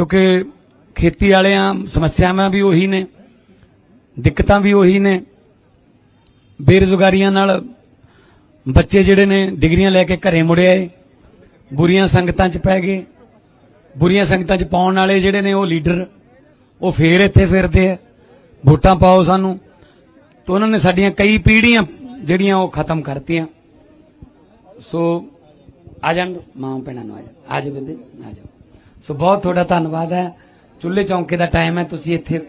ਕਿਉਂਕਿ ਖੇਤੀ ਵਾਲਿਆਂ ਸਮੱਸਿਆਵਾਂ ਵੀ ਉਹੀ ਨੇ ਦਿੱਕਤਾਂ ਵੀ ਉਹੀ ਨੇ। ਬੇਰੁਜ਼ਗਾਰੀਆਂ ਨਾਲ ਬੱਚੇ ਜਿਹੜੇ ਨੇ ਡਿਗਰੀਆਂ ਲੈ ਕੇ ਘਰੇ ਮੁੜੇ ਆਏ ਬੁਰੀਆਂ ਸੰਗਤਾਂ 'ਚ ਪੈ ਗਏ। ਬੁਰੀਆਂ ਸੰਗਤਾਂ 'ਚ ਪਾਉਣ ਵਾਲੇ ਜਿਹੜੇ ਨੇ ਉਹ ਲੀਡਰ ਉਹ ਫੇਰ ਇੱਥੇ ਫਿਰਦੇ ਆ। ਵੋਟਾਂ ਪਾਓ ਸਾਨੂੰ। ਤਾਂ ਉਹਨਾਂ ਨੇ ਸਾਡੀਆਂ ਕਈ ਪੀੜ੍ਹੀਆਂ ਜਿਹੜੀਆਂ ਉਹ ਖਤਮ ਕਰਤੀਆਂ। ਸੋ ਆ ਜਾਣ ਦਿਓ, ਮਾਂ ਭੈਣਾਂ ਨੂੰ ਆ ਜਾ ਆ ਜਾ ਬੰਦੇ ਆ ਜਾਓ। ਸੋ ਬਹੁਤ ਤੁਹਾਡਾ ਧੰਨਵਾਦ ਹੈ। ਚੁੱਲ੍ਹੇ ਚੌਂਕੇ ਦਾ ਟਾਈਮ ਹੈ ਤੁਸੀਂ ਇੱਥੇ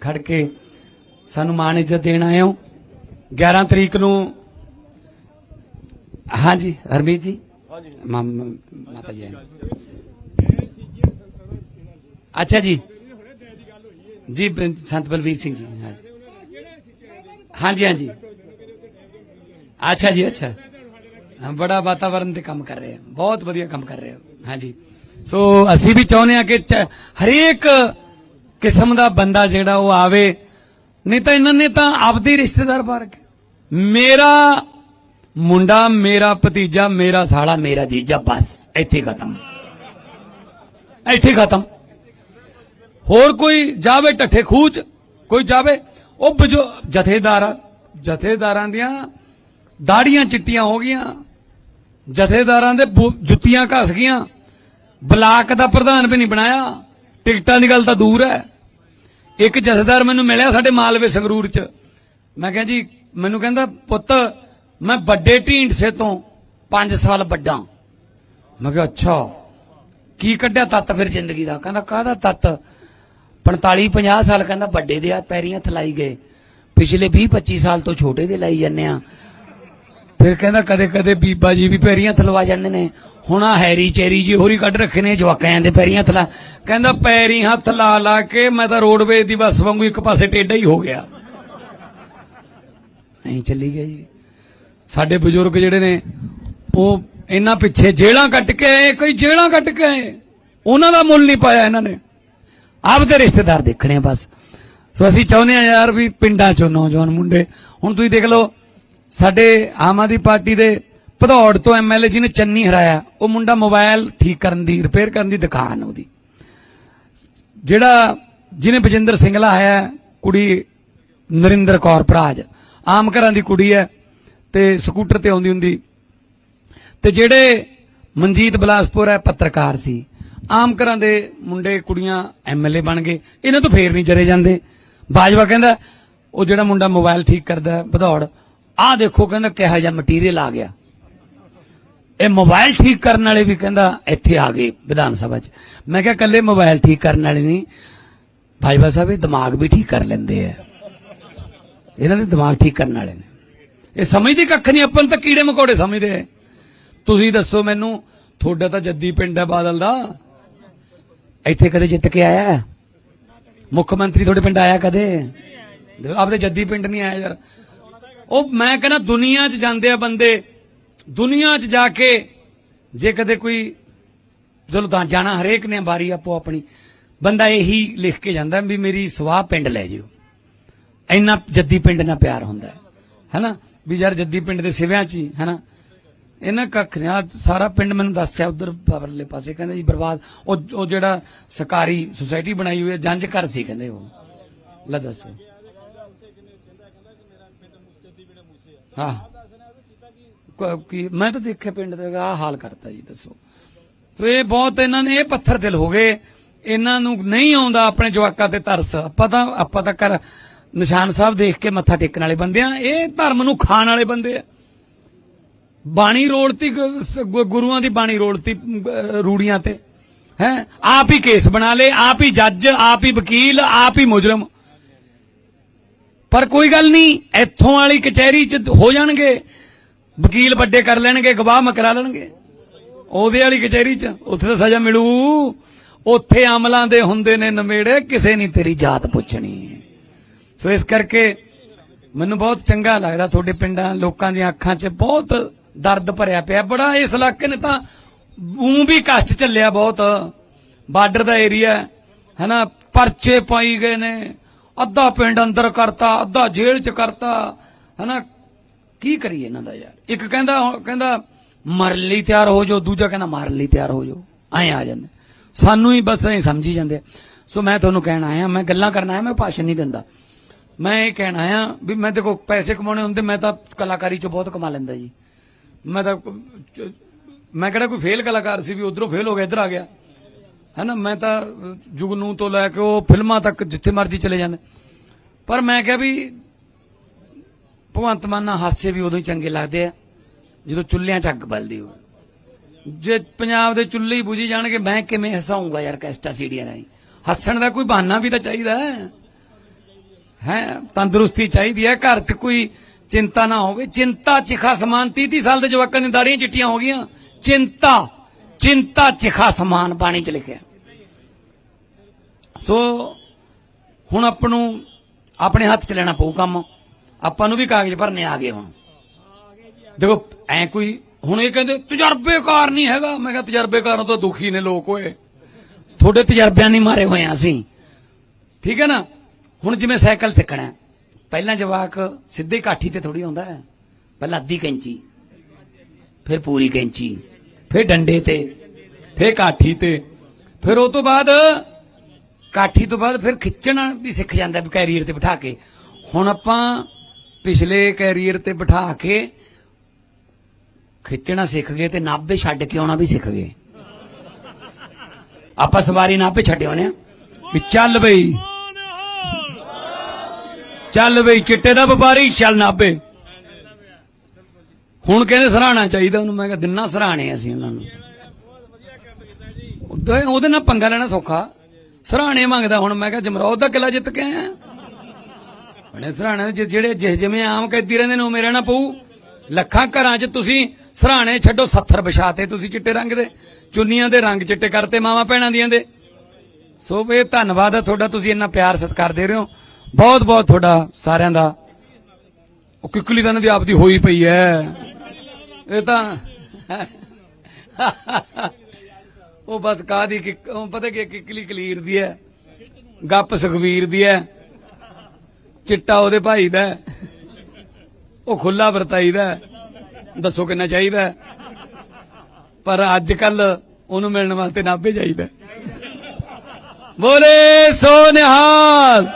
ਖੜ ਕੇ ਸਾਨੂੰ ਮਾਣ ਇੱਜ਼ਤ ਦੇਣ ਆਏ ਹੋ। 11 ਤਰੀਕ ਨੂੰ ਹਾਂਜੀ ਹਰਮੀਤ ਜੀ? ਹਾਂਜੀ। ਮਾਤਾ ਜੀ। ਅੱਛਾ ਜੀ। ਜੀ ਸੰਤ ਬਲਵੀਰ ਸਿੰਘ ਜੀ ਹਾਂਜੀ। ਹਾਂਜੀ ਹਾਂਜੀ। ਅੱਛਾ ਜੀ ਅੱਛਾ। ਹਾਂ, ਬੜਾ ਵਾਤਾਵਰਣ ਤੇ ਕੰਮ ਕਰ ਰਹੇ ਆ। ਬਹੁਤ ਵਧੀਆ ਕੰਮ ਕਰ ਰਹੇ ਹੋ। ਹਾਂਜੀ। ਸੋ ਅਸੀਂ ਵੀ ਚਾਹੁੰਦੇ ਆ ਕਿ ਹਰੇਕ ਕਿਸਮ ਦਾ ਬੰਦਾ ਜਿਹੜਾ ਉਹ ਆਵੇ। ਨਹੀਂ ਤਾਂ ਇਹਨਾਂ ਨੇ ਤਾਂ ਆਪਦੇ ਰਿਸ਼ਤੇਦਾਰ ਬਾਰ ਰੱਖੇ। ਮੇਰਾ ਮੁੰਡਾ, ਮੇਰਾ ਭਤੀਜਾ, ਮੇਰਾ ਸਾਲਾ, ਮੇਰਾ ਜੀਜਾ, ਬਸ, ਇੱਥੇ ਖਤਮ। ਇੱਥੇ ਖਤਮ। ਹੋਰ ਕੋਈ ਜਾਵੇ ਢੱਠੇ ਖੂਚ, ਕੋਈ ਜਾਵੇ, ਉਹ ਬਜੋ, ਜਥੇਦਾਰ, ਜਥੇਦਾਰਾਂ ਦੀਆਂ ਦਾੜੀਆਂ ਚਿੱਟੀਆਂ ਹੋ ਗਈਆਂ। ਜਥੇਦਾਰਾਂ ਦੇ ਜੁੱਤੀਆਂ ਘਸ ਗਈਆਂ। ਬਲਾਕ ਦਾ ਪ੍ਰਧਾਨ ਵੀ ਨਹੀਂ ਬਣਾਇਆ। ਟਿਕਟਾਂ ਦੀ ਗੱਲ ਤਾਂ ਦੂਰ ਹੈ। ਇੱਕ ਜਥੇਦਾਰ ਮੈਨੂੰ ਮਿਲਿਆ ਸਾਡੇ ਮਾਲਵੇ ਸੰਗਰੂਰ ਚ। ਮੈਂ ਕਿਹਾ ਜੀ, ਮੈਨੂੰ ਕਹਿੰਦਾ, ਪੁੱਤ, ਮੈਂ ਵੱਡੇ ਢੀਂਡਸੇ ਤੋਂ 5 ਸਾਲ ਵੱਡਾ। ਮੈਂ ਕਿਹਾ, ਅੱਛਾ, ਕੀ ਕੱਢਿਆ ਤੱਤ ਫਿਰ ਜ਼ਿੰਦਗੀ ਦਾ? ਕਹਿੰਦਾ, ਕਾਹਦਾ ਤੱਤ? 45 50 ਸਾਲ ਕਹਿੰਦਾ, ਵੱਡੇ ਦੇ ਆ, ਪੈਰੀਆਂ ਥਲਾਈ ਗਏ। ਪਿਛਲੇ 20 25 ਸਾਲ ਤੋਂ ਛੋਟੇ ਦੇ ਲਾਈ ਜੰਨੇ ਆ। ਫਿਰ ਕਹਿੰਦਾ ਕਦੇ ਕਦੇ ਬੀਬਾ ਜੀ ਵੀ ਪੈਰੀਆਂ ਥਲਵਾ ਜਾਂਦੇ ਨੇ। ਹੁਣ ਆ ਹੈਰੀ ਚੈਰੀ ਜੀ ਹੋਰੀ ਕੱਢ ਰੱਖੇ ਨੇ, ਜਵਾਕਾਂ ਦੇ ਪੈਰੀਆਂ ਥਲਾ। ਕਹਿੰਦਾ ਪੈਰੀ ਹੱਥ ਲਾ ਲਾ ਕੇ ਮੈਂ ਤਾਂ ਰੋਡਵੇਜ਼ ਦੀ ਬੱਸ ਵਾਂਗੂ ਇੱਕ ਪਾਸੇ ਟੇਢਾ ਹੀ ਹੋ ਗਿਆ। ਐਂ ਚੱਲੀ ਗਿਆ ਜੀ। ਸਾਡੇ ਬਜ਼ੁਰਗ ਜਿਹੜੇ ਨੇ, ਉਹ ਇਹਨਾਂ ਪਿੱਛੇ ਜੇਲਾਂ ਕੱਟ ਕੇ ਆਏ, ਕੋਈ ਜੇਲਾਂ ਕੱਟ ਕੇ ਆਏ। ਉਹਨਾਂ ਦਾ ਮੁੱਲ ਨਹੀਂ ਪਾਇਆ ਇਹਨਾਂ ਨੇ। ਆਪਦੇ ਰਿਸ਼ਤੇਦਾਰ ਦੇਖਣੇ ਆ ਬਸ। ਸੋ ਅਸੀਂ ਚਾਹੁੰਦੇ ਆ ਯਾਰ ਵੀ ਪਿੰਡਾਂ ਚੋਂ ਨੌਜਵਾਨ ਮੁੰਡੇ, ਹੁਣ ਤੁਸੀਂ ਦੇਖ ਲਓ ਸਾਡੇ ਆਮ ਆਦਮੀ ਪਾਰਟੀ ਦੇ ਭਦੌੜ ਤੋਂ ਐਮਐਲਏ ਜੀ ਨੇ ਚੰਨੀ ਹਰਾਇਆ। ਉਹ ਮੁੰਡਾ ਮੋਬਾਈਲ ਠੀਕ ਕਰਨ ਦੀ ਰਿਪੇਅਰ ਕਰਨ ਦੀ ਦੁਕਾਨ ਉਹਦੀ। ਜਿਹੜਾ, ਜਿਹਨੇ ਬਜਿੰਦਰ ਸਿੰਘਲਾ ਹੈ ਕੁੜੀ ਨਰਿੰਦਰ ਕੌਰ ਭਰਾਜ। ਆਮ ਘਰਾਂ ਦੀ ਕੁੜੀ ਹੈ ਤੇ ਸਕੂਟਰ ਤੇ ਆਉਂਦੀ ਹੁੰਦੀ। ਤੇ ਜਿਹੜੇ ਮਨਜੀਤ ਬਲਾਸਪੁਰ ਹੈ, ਪੱਤਰਕਾਰ ਸੀ। ਆਮ ਘਰਾਂ ਦੇ ਮੁੰਡੇ, ਕੁੜੀਆਂ ਐਮਐਲਏ ਬਣ ਗਏ। ਇਹਨਾਂ ਤੋਂ ਫੇਰ ਨਹੀਂ ਚਲੇ ਜਾਂਦੇ। ਬਾਜਵਾ ਕਹਿੰਦਾ, ਉਹ ਜਿਹੜਾ ਮੁੰਡਾ ਮੋਬਾਈਲ ਠੀਕ ਕਰਦਾ, ਭਦੌੜ ਆਹ ਦੇਖੋ ਕਹਿੰਦਾ ਕਿਹੋ ਜਿਹਾ ਮਟੀਰੀਅਲ ਆ ਗਿਆ। ਇਹ ਮੋਬਾਈਲ ਠੀਕ ਕਰਨ ਵਾਲੇ ਵੀ ਕਹਿੰਦਾ ਇੱਥੇ ਆ ਗਏ ਵਿਧਾਨ ਸਭਾ 'ਚ। ਮੈਂ ਕਿਹਾ ਕੱਲੇ ਮੋਬਾਈਲ ਠੀਕ ਕਰਨ ਵਾਲੇ ਨਹੀਂ। ਭਾਜਪਾ ਸਾਹਿਬ, ਇਹ ਦਿਮਾਗ ਵੀ ਠੀਕ ਕਰ ਲੈਂਦੇ ਆ। ਇਹਨਾਂ ਦੇ ਦਿਮਾਗ ਠੀਕ ਕਰਨ ਵਾਲੇ ਨੇ। ਇਹ ਸਮਝਦੇ ਕੱਖ ਨਹੀਂ, ਆਪਾਂ ਨੂੰ ਤਾਂ ਕੀੜੇ ਮਕੌੜੇ ਸਮਝਦੇ ਤੁਸੀਂ ਦੱਸੋ ਮੈਨੂੰ, ਤੁਹਾਡਾ ਤਾਂ ਜੱਦੀ ਪਿੰਡ ਹੈ ਬਾਦਲ ਦਾ। ਇੱਥੇ ਕਦੇ ਜਿੱਤ ਕੇ ਆਇਆ? ਮੁੱਖ ਮੰਤਰੀ ਤੁਹਾਡੇ ਪਿੰਡ ਆਇਆ ਕਦੇ? ਆਪਦੇ ਜੱਦੀ ਪਿੰਡ ਨਹੀਂ ਆਇਆ ਯਾਰ। ਉਹ ਮੈਂ ਕਹਿੰਦਾ ਦੁਨੀਆ 'ਚ ਜਾਂਦੇ ਆ ਬੰਦੇ। ਦੁਨੀਆ 'ਚ ਜਾ ਕੇ ਜੇ ਕਦੇ ਕੋਈ ਚਲੋ ਤਾਂ ਜਾਣਾ ਹਰੇਕ ਨੇ ਬਾਰੀ ਆਪੋ ਆਪਣੀ। ਬੰਦਾ ਇਹੀ ਲਿਖ ਕੇ ਜਾਂਦਾ ਵੀ ਮੇਰੀ ਸਵਾਹ ਪਿੰਡ ਲੈ ਜਿਓ। ਇੰਨਾ ਜੱਦੀ ਪਿੰਡ ਨਾਲ ਪਿਆਰ ਹੁੰਦਾ ਹੈ। ਹੈਨਾ? ਵੀ ਯਾਰ ਜੱਦੀ ਪਿੰਡ ਦੇ ਸਿਵਿਆਂ 'ਚ ਹੀ, ਹੈਨਾ? ਇਹਨਾਂ ਕੱਖ ਨੇ ਆਹ ਸਾਰਾ ਪਿੰਡ ਮੈਨੂੰ ਦੱਸਿਆ ਉਧਰ ਪਰਲੇ ਪਾਸੇ। ਕਹਿੰਦੇ ਜੀ ਬਰਬਾਦ। ਉਹ ਉਹ ਜਿਹੜਾ ਸਰਕਾਰੀ ਸੁਸਾਇਟੀ ਬਣਾਈ ਹੋਈ ਹੈ ਜੰਜ ਘਰ ਸੀ ਕਹਿੰਦੇ ਉਹ। ਲੈ ਦੱਸੋ। ਹਾਂ। ਕੀ ਮੈਂ ਤਾਂ ਦੇਖਿਆ ਪਿੰਡ ਦੇ ਆਹ ਹਾਲ ਕਰਤਾ ਜੀ, ਦੱਸੋ। ਸੋ ਇਹ ਬਹੁਤ ਇਹਨਾਂ ਨੇ, ਇਹ ਪੱਥਰ ਦਿਲ ਹੋ ਗਏ। ਇਹਨਾਂ ਨੂੰ ਨਹੀਂ ਆਉਂਦਾ ਆਪਣੇ ਜਵਾਕਾਂ ਤੇ ਤਰਸ। ਆਪਾਂ ਤਾਂ ਆਪਾਂ ਤਾਂ ਕਰ ਨਿਸ਼ਾਨ ਸਾਹਿਬ ਦੇਖ ਕੇ ਮੱਥਾ ਟੇਕਣ ਵਾਲੇ ਬੰਦੇ ਆ। ਇਹ ਧਰਮ ਨੂੰ ਖਾਣ ਵਾਲੇ ਬੰਦੇ ਆ। ਬਾਣੀ ਰੋਲਤੀ ਗੁਰੂਆਂ ਦੀ ਬਾਣੀ ਰੋਲਤੀ ਰੂੜੀਆਂ ਤੇ। ਹੈ? ਆਪ ਹੀ ਕੇਸ ਬਣਾ ਲੇ ਆਪ ਹੀ ਜੱਜ, ਆਪ ਹੀ ਵਕੀਲ, ਆਪ ਹੀ ਮੁਜਰਮ। ਪਰ ਕੋਈ ਗੱਲ ਨਹੀਂ, ਇੱਥੋਂ ਵਾਲੀ ਕਚਹਿਰੀ 'ਚ ਹੋ ਜਾਣਗੇ। ਵਕੀਲ ਵੱਡੇ ਕਰ ਲੈਣਗੇ, ਗਵਾਹ ਮਕਰਾ ਲੈਣਗੇ। ਉਹਦੇ ਵਾਲੀ ਕਚਹਿਰੀ 'ਚ ਉੱਥੇ ਤਾਂ ਸਜ਼ਾ ਮਿਲੂ। ਉੱਥੇ ਅਮਲਾਂ ਦੇ ਹੁੰਦੇ ਨੇ ਨਵੇੜੇ, ਕਿਸੇ ਨਹੀਂ ਤੇਰੀ ਜਾਤ ਪੁੱਛਣੀ ਸੋ ਇਸ ਕਰਕੇ ਮੈਨੂੰ ਬਹੁਤ ਚੰਗਾ ਲੱਗਦਾ ਤੁਹਾਡੇ ਪਿੰਡਾਂ, ਲੋਕਾਂ ਦੀਆਂ ਅੱਖਾਂ 'ਚ ਬਹੁਤ ਦਰਦ ਭਰਿਆ ਪਿਆ। ਬੜਾ ਇਸ ਇਲਾਕੇ ਨੇ ਤਾਂ ਉਂ ਵੀ ਕਸ਼ਟ ਚੱਲਿਆ ਬਹੁਤ। ਬਾਰਡਰ ਦਾ ਏਰੀਆ ਹੈਨਾ? ਪਰਚੇ ਪਾਈ ਗਏ ਨੇ। ਅੱਧਾ ਪਿੰਡ ਅੰਦਰ ਕਰਤਾ, ਅੱਧਾ ਜੇਲ੍ਹ 'ਚ ਕਰਤਾ। ਹੈਨਾ? ਕੀ ਕਰੀਏ ਇਹਨਾਂ ਦਾ ਯਾਰ? ਇੱਕ ਕਹਿੰਦਾ ਕਹਿੰਦਾ ਮਰਨ ਲਈ ਤਿਆਰ ਹੋ ਜਾਓ, ਦੂਜਾ ਕਹਿੰਦਾ ਮਾਰਨ ਲਈ ਤਿਆਰ ਹੋ ਜਾਓ। ਐਂ ਆ ਜਾਂਦੇ। ਸਾਨੂੰ ਹੀ ਬਸ ਐ ਸਮਝੀ ਜਾਂਦੇ ਆ। ਸੋ ਮੈਂ ਤੁਹਾਨੂੰ ਕਹਿਣ ਆਇਆ, ਮੈਂ ਗੱਲਾਂ ਕਰਨ ਆਇਆ, ਮੈਂ ਭਾਸ਼ਣ ਨਹੀਂ ਦਿੰਦਾ। ਮੈਂ ਇਹ ਕਹਿਣ ਆਇਆ ਵੀ ਮੈਂ ਦੇਖੋ, ਪੈਸੇ ਕਮਾਉਣੇ ਹੁੰਦੇ, ਮੈਂ ਤਾਂ ਕਲਾਕਾਰੀ ਚ ਬਹੁਤ ਕਮਾ ਲੈਂਦਾ ਜੀ। ਮੈਂ ਤਾਂ, ਮੈਂ ਕਿਹੜਾ ਕੋਈ ਫੇਲ ਕਲਾਕਾਰ ਸੀ ਵੀ ਉਧਰੋਂ ਫੇਲ ਹੋ ਗਿਆ, ਇੱਧਰ ਆ ਗਿਆ। ਹੈਨਾ ਮੈਂ ਤਾਂ ਅਹ, ਜੁਗਨੂ ਤੋਂ ਲੈ ਕੇ ਉਹ ਫਿਲਮਾਂ ਤੱਕ ਜਿੱਥੇ ਮਰਜ਼ੀ ਚਲੇ ਜਾਂਦੇ। ਪਰ ਮੈਂ ਕਿਹਾ ਵੀ ਭਗਵੰਤ ਮਾਨ ਹਾਸੇ ਵੀ ਉਦੋਂ ਹੀ ਚੰਗੇ ਲੱਗਦੇ ਆ ਜਦੋਂ ਚੁੱਲ੍ਹਿਆਂ 'ਚ ਅੱਗ ਬਲਦੀ ਹੋਵੇ। ਜੇ ਪੰਜਾਬ ਦੇ ਚੁੱਲ੍ਹੇ ਹੀ ਬੁਝੀ ਜਾਣਗੇ ਮੈਂ ਕਿਵੇਂ ਹਸਾਉਂਗਾ ਯਾਰ ਕੈਸਟਾ ਸੀੜੀਆਂ ਰਾਹੀਂ? ਹੱਸਣ ਦਾ ਕੋਈ ਬਹਾਨਾ ਵੀ ਤਾਂ ਚਾਹੀਦਾ ਹੈ। ਹੈ ਤੰਦਰੁਸਤੀ ਚਾਹੀਦੀ ਹੈ। ਘਰ 'ਚ ਕੋਈ ਚਿੰਤਾ ਨਾ ਹੋਵੇ। ਚਿੰਤਾ ਚਿਖਾ ਸਮਾਨ 30 30 ਸਾਲ ਦੇ ਜਵਾਕਾਂ ਦੀਆਂ ਦਾੜੀਆਂ ਚਿੱਟੀਆਂ ਹੋ ਗਈਆਂ। ਚਿੰਤਾ। ਚਿੰਤਾ ਚਿਖਾ ਸਮਾਨ ਬਾਣੀ 'ਚ ਲਿਖਿਆ। ਸੋ, ਹੁਣ ਆਪਾਂ ਨੂੰ ਆਪਣੇ ਹੱਥ 'ਚ ਲੈਣਾ ਪਊ ਕੰਮ। ਆਪਾਂ ਨੂੰ ਵੀ ਕਾਗਜ਼ ਭਰਨੇ ਆ ਗਏ ਹੁਣ। ਦੇਖੋ, ਐ ਕੋਈ, ਹੁਣ ਇਹ ਕਹਿੰਦੇ, ਤਜਰਬੇਕਾਰ ਨਹੀਂ ਹੈਗਾ। ਮੈਂ ਕਿਹਾ, ਤਜਰਬੇਕਾਰਾਂ ਤੋਂ ਦੁਖੀ ਨੇ ਲੋਕ ਓਏ। ਤੁਹਾਡੇ ਤਜਰਬਿਆਂ ਨਹੀਂ ਮਾਰੇ ਹੋਏ ਆ ਅਸੀਂ। ਠੀਕ ਹੈ ਨਾ? ਹੁਣ ਜਿਵੇਂ ਸਾਈਕਲ ਸਿੱਖਣਾ ਪਹਿਲਾਂ ਜਵਾਕ ਸਿੱਧੇ ਕਾਠੀ ਤੇ ਥੋੜੀ ਆਉਂਦਾ ਹੈ। ਪਹਿਲਾਂ ਅੱਧੀ ਕੈਂਚੀ, ਫਿਰ ਪੂਰੀ ਕੈਂਚੀ। ਫਿਰ ਡੰਡੇ ਤੇ, ਫਿਰ ਕਾਠੀ ਤੇ, ਫਿਰ ਉਹ ਤੋਂ ਬਾਅਦ ਕਾਠੀ ਤੋਂ ਬਾਅਦ ਫਿਰ ਖਿੱਚਣਾ ਵੀ ਸਿੱਖ ਜਾਂਦਾ ਵੀ ਕੈਰੀਅਰ ਤੇ ਬਿਠਾ ਕੇ। ਹੁਣ ਆਪਾਂ ਪਿਛਲੇ ਕੈਰੀਅਰ ਤੇ ਬਿਠਾ ਕੇ ਖਿੱਚਣਾ ਸਿੱਖ ਗਏ ਤੇ ਨਾਭੇ ਛੱਡ ਕੇ ਆਉਣਾ ਵੀ ਸਿੱਖ ਗਏ। ਆਪਾਂ ਸਵਾਰੀ ਨਾਭੇ ਛੱਡੇ ਹੋਣੇ ਆ। ਵੀ ਚੱਲ ਬਈ ਚੱਲ ਬਈ, ਚਿੱਟੇ ਦਾ ਵਪਾਰੀ, ਚੱਲ ਨਾਭੇ। ਹੁਣ ਕਹਿੰਦੇ ਸਰਾਣਾ ਚਾਹੀਦਾ ਉਹਨੂੰ, ਮੈਂ ਕਿਹਾ ਦਿਨਾ ਸਰਾਣੇ ਅਸੀਂ ਉਹਨਾਂ ਨੂੰ। ਉਹਦੇ ਨਾਲ ਪੰਗਾ ਲੈਣਾ ਸੌਖਾ। ਸਰਾਣੇ ਮੰਗਦਾ ਹੁਣ, ਮੈਂ ਕਿਹਾ ਜਮਰੌਦ ਦਾ ਕਿਲਾ ਜਿੱਤ ਕੇ ਆਇਆ। ਉਹਨੇ ਸਰਾਣੇ ਜਿਹੜੇ ਜਿਹ ਜਿਵੇਂ ਆਮ ਕੈਦੀ ਰਹਿੰਦੇ ਨੇ, ਉਵੇਂ ਰਹਿਣਾ ਪਊ। ਲੱਖਾਂ ਘਰਾਂ 'ਚ ਤੁਸੀਂ ਸਰਾਣੇ ਛੱਡੋ 70 ਵਿਛਾਤੇ ਤੁਸੀਂ ਚਿੱਟੇ ਰੰਗ ਦੇ। ਚੁੰਨੀਆਂ ਦੇ ਰੰਗ ਚਿੱਟੇ ਕਰਤੇ ਮਾਵਾ ਭੈਣਾਂ ਦੀਆਂ ਦੇ। ਸੋ ਇਹ ਧੰਨਵਾਦ ਹੈ ਤੁਹਾਡਾ, ਤੁਸੀਂ ਇੰਨਾ ਪਿਆਰ ਸਤਿਕਾਰ ਦੇ ਰਹੇ ਹੋ। ਬਹੁਤ ਬਹੁਤ ਤੁਹਾਡਾ ਸਾਰਿਆਂ ਦਾ। ਉਹ ਕਿੱਕਲੀ ਤਾਂ ਇਹਨਾਂ ਦੀ ਆਪਦੀ ਹੋਈ ਪਈ ਹੈ। ਇਹ ਤਾਂ ਉਹ ਬਸ ਕਾਦੀ ਕਿ ਪਤਾ ਕਿ ਕਿੱਕਲੀ ਕਲੀਰ ਦੀ ਹੈ, ਗੱਪ ਸੁਖਵੀਰ ਦੀ ਹੈ, ਚਿੱਟਾ ਉਹਦੇ ਭਾਈ ਦਾ ਉਹ ਖੁੱਲਾ ਵਰਤਾਈ ਦਾ ਦੱਸੋ ਕਿੰਨਾ ਚਾਹੀਦਾ ਪਰ ਅੱਜ ਕੱਲ ਉਹਨੂੰ ਮਿਲਣ ਵਾਸਤੇ ਨਾਭੇ ਚਾਹੀਦਾ ਬੋਲੇ ਸੋ ਨਿਹਾਲ!